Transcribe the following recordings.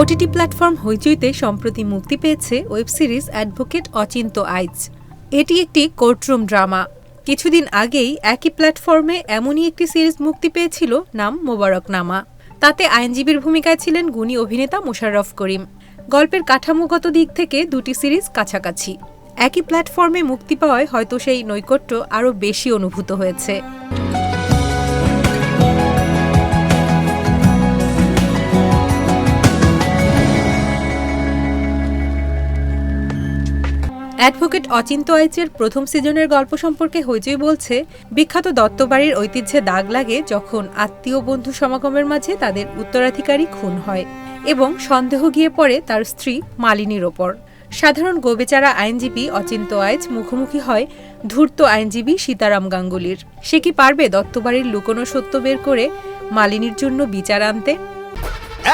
OTT platform হইচইতে সম্প্রতি মুক্তি পেয়েছে web series advocate Achinta Aich. এটি একটি কোর্টরুম ড্রামা কিছুদিন আগেই একই প্ল্যাটফর্মে এমনই একটি সিরিজ মুক্তি পেয়েছিল নাম মোবারকনামা। তাতে আইনজীবীর ভূমিকায় ছিলেন গুণী অভিনেতা মোশাররফ করিম। গল্পের কাঠামোগত দিক থেকে দুটি সিরিজ কাছাকাছি। একই প্ল্যাটফর্মে মুক্তি পাওয়ায় হয়তো সেই নৈকট্য আরও বেশি অনুভূত হয়েছে। অ্যাডভোকেট অচিন্ত আইচের প্রথম সিজনের গল্প সম্পর্কে হইচই বলছে, বিখ্যাত দত্তবাড়ির ঐতিহ্যে দাগ লাগে যখন আত্মীয় বন্ধু সমাগমের মাঝে তাদের উত্তরাধিকারী খুন হয় এবং সন্দেহ গিয়ে পড়ে তার স্ত্রী মালিনীর ওপর। সাধারণ গোবেচারা আইনজীবী অচিন্ত আইচ মুখোমুখি হয় ধূর্ত আইনজীবী সীতারাম গাঙ্গুলির। সে কি পারবে দত্তবাড়ির লুকোনো সত্য বের করে মালিনীর জন্য বিচার আনতে?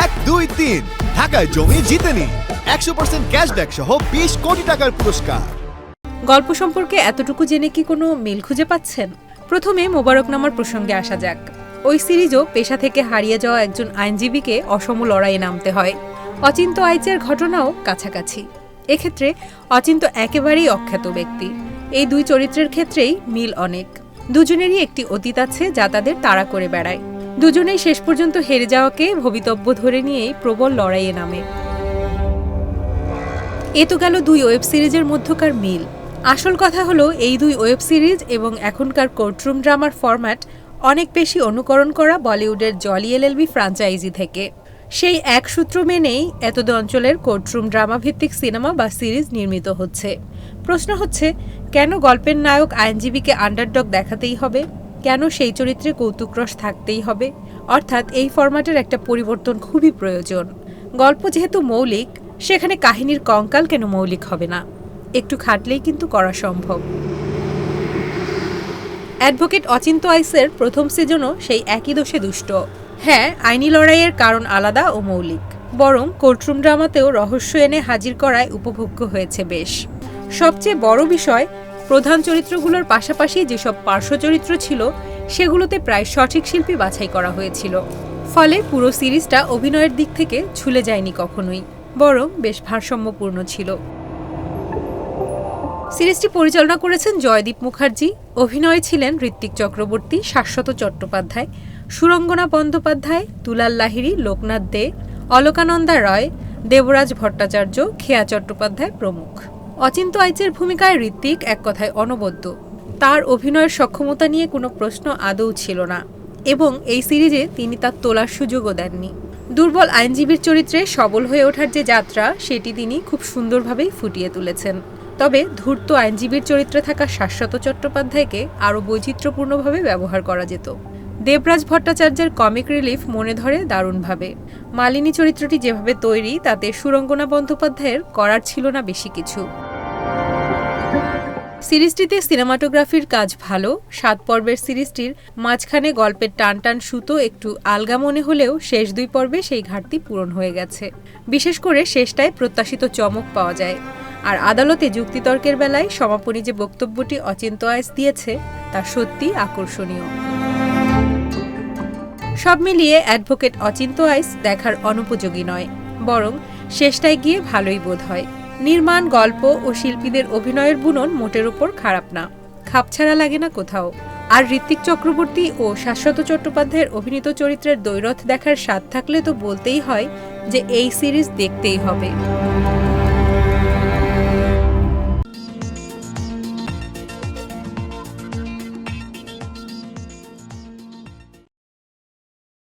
এক, দুই, তিন। ঢাকায় জমি জিতে নিন একশো পার্সেন্ট ক্যাশব্যাক সহ বিশ কোটি টাকার পুরস্কার। গল্প সম্পর্কে এতটুকু জেনে কি কোনো মিল খুঁজে পাচ্ছেন? প্রথমে মোবারকনামার প্রসঙ্গে আসা যাক। ওই সিরিজও পেশা থেকে হারিয়ে যাওয়া একজন আইনজীবীকে অসম লড়াইয়ে নামতে হয়। অচিন্ত আইচের ঘটনাও কাছাকাছি। এক্ষেত্রে অচিন্ত একেবারেই অখ্যাত ব্যক্তি। এই দুই চরিত্রের ক্ষেত্রেই মিল অনেক। দুজনেরই একটি অতীত আছে যা তাদের তাড়া করে বেড়ায়। দুজনেই শেষ পর্যন্ত হেরে যাওয়াকে ভবিতব্য ধরে নিয়েই প্রবল লড়াইয়ে নামে। এ তো গেল দুই ওয়েব সিরিজের মধ্যকার মিল। আসল কথা হলো, এই দুই ওয়েব সিরিজ এবং এখনকার কোর্টরুম ড্রামার ফরম্যাট অনেক বেশি অনুকরণ করা বলিউডের জলি এলএলবি ফ্রাঞ্চাইজি থেকে। সেই এক সূত্র মেনেই এতদ অঞ্চলের কোর্টরুম ড্রামা ভিত্তিক সিনেমা বা সিরিজ নির্মিত হচ্ছে। প্রশ্ন হচ্ছে, কেন গল্পের নায়ক আইনজীবীকে আন্ডারডগ দেখাতেই হবে? কেন সেই চরিত্রে কৌতুকরস থাকতেই হবে? অর্থাৎ এই ফরম্যাটের একটা পরিবর্তন খুবই প্রয়োজন। গল্প যেহেতু মৌলিক, সেখানে কাহিনীর কঙ্কাল কেন মৌলিক হবে না? একটু খাটলেই কিন্তু করা সম্ভব। অ্যাডভোকেট অচিন্ত আইসের প্রথম সিজনও সেই একই দোষে দুষ্ট। হ্যাঁ আইনি লড়াইয়ের কারণ আলাদা ও মৌলিক। বরং কোর্টরুম ড্রামাতেও রহস্য এনে হাজির করায় উপভোগ্য হয়েছে বেশ। সবচেয়ে বড় বিষয় প্রধান চরিত্রগুলোর পাশাপাশি যেসব পার্শ্ব চরিত্র ছিল, সেগুলোতে প্রায় সঠিক শিল্পী বাছাই করা হয়েছিল। ফলে পুরো সিরিজটা অভিনয়ের দিক থেকে ছুলে যায়নি কখনোই, বরং বেশ ভারসাম্যপূর্ণ ছিল। সিরিজটি পরিচালনা করেছেন জয়দীপ মুখার্জি, অভিনয়ে ছিলেন ঋত্বিক চক্রবর্তী, শাশ্বত চট্টোপাধ্যায়, সুরঙ্গনা বন্দ্যোপাধ্যায় তুলাল লাহিড়ী, লোকনাথ দে, অলকানন্দা রয়, দেবরাজ ভট্টাচার্য, খেয়া চট্টোপাধ্যায় প্রমুখ। অচিন্ত আইচের ভূমিকায় ঋত্বিক এক কথায় অনবদ্য। তার অভিনয়ের সক্ষমতা নিয়ে কোনো প্রশ্ন আদৌ ছিল না এবং এই সিরিজে তিনি তার তোলার সুযোগও দেননি। দুর্বল আইনজীবীর চরিত্রে সবল হয়ে ওঠার যে যাত্রা, সেটি তিনি খুব সুন্দরভাবেই ফুটিয়ে তুলেছেন। তবে ধূর্ত আইনজীবীর চরিত্রে থাকা শাশ্বত চট্টোপাধ্যায়কে আরও বৈচিত্র্যপূর্ণভাবে ব্যবহার করা যেত। দেবরাজ ভট্টাচার্যের কমিক রিলিফ মনে ধরে দারুণভাবে। মালিনী চরিত্রটি যেভাবে তৈরি, তাতে সুরঙ্গনা বন্দ্যোপাধ্যায়ের করার ছিল না বেশি কিছু। সিরিজটিতে সিনেমাটোগ্রাফির কাজ ভালো, সাত পর্বের সিরিজটির মাঝখানে গল্পের টান টান সুতো একটু আলগা মনে হলেও শেষ দুই পর্বে সেই ঘাটতি পূরণ হয়ে গেছে। বিশেষ করে শেষটায় প্রত্যাশিত চমক পাওয়া যায়। আর আদালতে যুক্তিতর্কের বেলায় সমাপনী যে বক্তব্যটি অচিন্ত আয়স দিয়েছে, তা সত্যি আকর্ষণীয়। সব মিলিয়ে অ্যাডভোকেট অচিন্ত আইস দেখার অনুপযোগী নয়, বরং শেষটায় গিয়ে ভালোই বোধ হয়। নির্মাণ, গল্প ও শিল্পীদের অভিনয়ের বুনন মোটের ওপর খারাপ না। খাপছাড়া লাগে না কোথাও। আর ঋত্বিক চক্রবর্তী ও শাশ্বত চট্টোপাধ্যায়ের অভিনীত চরিত্রের দৈরথ দেখার স্বাদ থাকলে তো বলতেই হয় যে এই সিরিজ দেখতেই হবে।